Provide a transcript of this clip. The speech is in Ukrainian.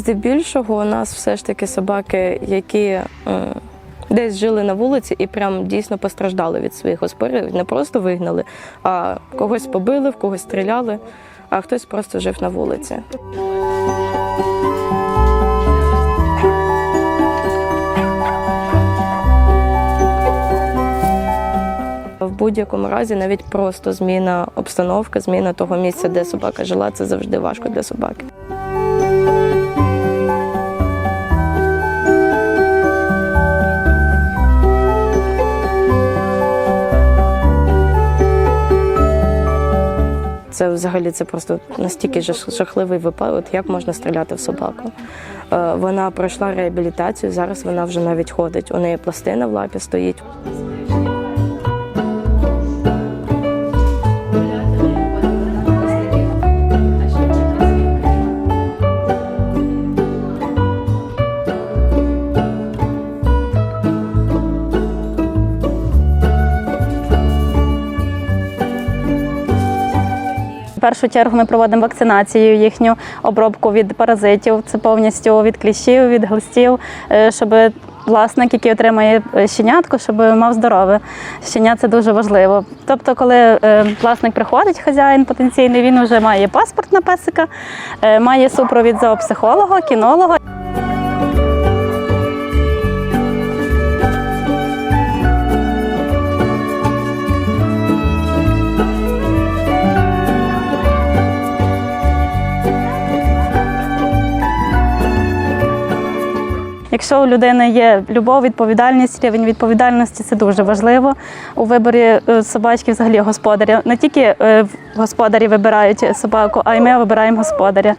Здебільшого у нас все ж таки собаки, які е, десь жили на вулиці і прям дійсно постраждали від своїх господарів. Не просто вигнали, а когось побили, в когось стріляли, а хтось просто жив на вулиці. В будь-якому разі, навіть просто зміна обстановки, зміна того місця, де собака жила, це завжди важко для собаки. Це взагалі це просто настільки жах- жахливий випадок, як можна стріляти в собаку. Е, Вона пройшла реабілітацію, зараз вона вже навіть ходить. У неї пластина в лапі стоїть. В першу чергу ми проводимо вакцинацію, їхню обробку від паразитів. Це повністю від кліщів, від глистів, е, щоб власник, який отримає е, щенятку, щоб мав здорове. Щеня це дуже важливо. Тобто, коли е, власник приходить, хазяїн потенційний, він вже має паспорт на песика, має супровід зоопсихолога, кінолога. Якщо у людини є любов, відповідальність, рівень відповідальності, це дуже важливо у виборі е, собачки, взагалі господаря. Не тільки е, господарі вибирають собаку, а й ми вибираємо господаря.